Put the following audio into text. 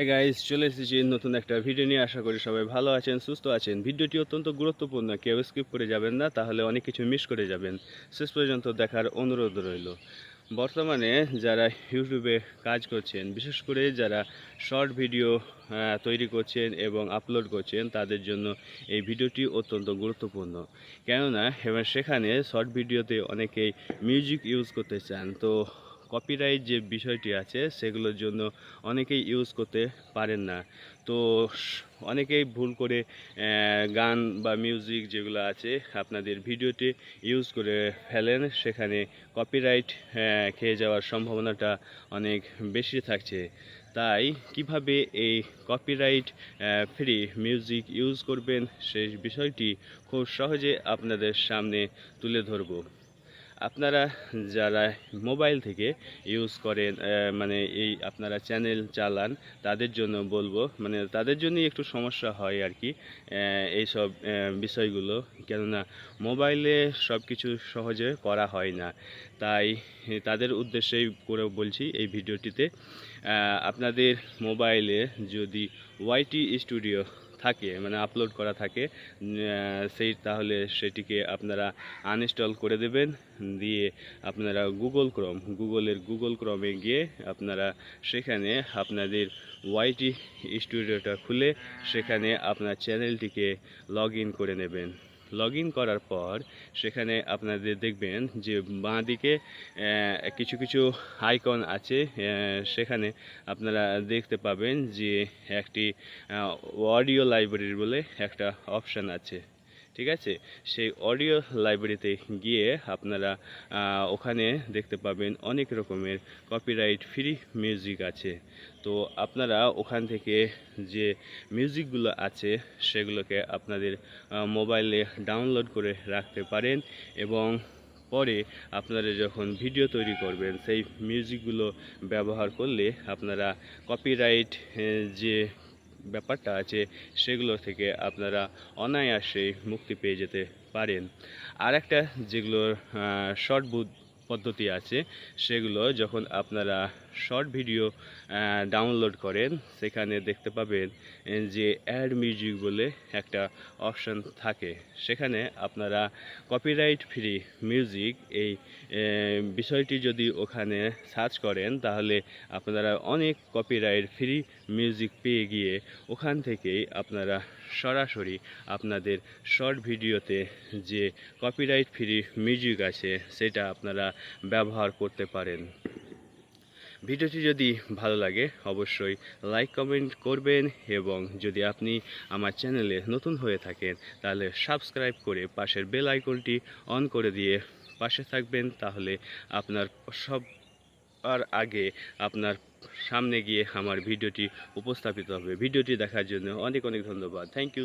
Hi guys চলে এসেছি নতুন একটা ভিডিও নিয়ে। আশা করি সবাই ভালো আছেন, সুস্থ আছেন। ভিডিওটি অত্যন্ত গুরুত্বপূর্ণ, কেউ স্কিপ করে যাবেন না, তাহলে অনেক কিছু মিস করে যাবেন। শেষ পর্যন্ত দেখার অনুরোধ রইল। বর্তমানে যারা ইউটিউবে কাজ করছেন, বিশেষ করে যারা শর্ট ভিডিও তৈরি করছেন এবং আপলোড করছেন, তাদের জন্য এই ভিডিওটি অত্যন্ত গুরুত্বপূর্ণ। কেননা, এবার সেখানে শর্ট ভিডিওতে অনেকেই মিউজিক ইউজ করতে চান। তো কপিরাইট যে বিষয়টি আছে, সেগুলোর জন্য অনেকেই ইউজ করতে পারেন না। তো অনেকেই ভুল করে গান বা মিউজিক যেগুলো আছে, আপনাদের ভিডিওতে ইউজ করে ফেলেন। সেখানে কপিরাইট খেয়ে যাওয়ার সম্ভাবনাটা অনেক বেশি থাকছে। তাই কীভাবে এই কপিরাইট ফ্রি মিউজিক ইউজ করবেন, সেই বিষয়টি খুব সহজে আপনাদের সামনে তুলে ধরবো। আপনারা যারা মোবাইল থেকে ইউজ করেন মানে এই আপনারা চ্যানেল চালান, তাদের জন্য বলব মানে তাদের জন্যই একটু সমস্যা হয় আর কি এইসব বিষয়গুলো। কেননা মোবাইলে সব কিছু সহজে করা হয় না। তাই তাদের উদ্দেশ্যেই করে বলছি এই ভিডিওটিতে। আপনাদের মোবাইলে যদি ওয়াইটি স্টুডিও থাকে মানে আপলোড করা থাকে সেই তাহলে সেটিকে আপনারা আনইনস্টল করে দেবেন, দিয়ে আপনারা গুগল ক্রম গুগলের গুগল ক্রমে গিয়ে আপনারা সেখানে আপনাদের ওয়াইটি স্টুডিওটা খুলে সেখানে আপনার চ্যানেলটিকে লগ করে নেবেন। লগ করার পর সেখানে আপনাদের দেখবেন যে বাঁ দিকে কিছু কিছু আইকন আছে সেখানে আপনারা দেখতে পাবেন যে একটি অডিও লাইব্রেরি বলে একটা অপশান আছে। ঠিক আছে? সেই অডিও লাইব্রেরিতে গিয়ে আপনারা ওখানে দেখতে পাবেন অনেক রকমের কপিরাইট ফ্রি মিউজিক আছে। তো আপনারা ওখান থেকে যে মিউজিকগুলো আছে, সেগুলোকে আপনাদের মোবাইলে ডাউনলোড করে রাখতে পারেন এবং পরে আপনারা যখন ভিডিও তৈরি করবেন, সেই মিউজিকগুলো ব্যবহার করলে আপনারা কপিরাইট যে ব্যাপারটা আছে সেগুলো থেকে আপনারা অনায়াসেই মুক্তি পেয়ে যেতে পারেন। আর একটা যেগুলোর শর্ট বুথ পদ্ধতি আছে, সেগুলো যখন আপনারা শর্ট ভিডিও ডাউনলোড করেন। সেখানে দেখতে পাবেন যে অ্যাড মিউজিক বলে একটা অপশন থাকে। সেখানে আপনারা কপিরাইট ফ্রি মিউজিক এই বিষয়টি যদি ওখানে সার্চ করেন, তাহলে আপনারা অনেক কপিরাইট ফ্রি মিউজিক পেয়ে গিয়ে ওখান থেকেই আপনারা সরাসরি আপনাদের শর্ট ভিডিওতে যে কপিরাইট ফ্রি মিউজিক আছে, সেটা আপনারা ব্যবহার করতে পারেন। ভিডিওটি যদি ভালো লাগে, অবশ্যই লাইক কমেন্ট করবেন এবং যদি আপনি আমার চ্যানেলে নতুন হয়ে থাকেন, তাহলে সাবস্ক্রাইব করে পাশের বেল আইকনটি অন করে দিয়ে পাশে থাকবেন, তাহলে আপনার সব আর আগে আপনার সামনে গিয়ে আমার ভিডিওটি উপস্থাপিত হবে। ভিডিওটি দেখার জন্য অনেক অনেক ধন্যবাদ। Thank you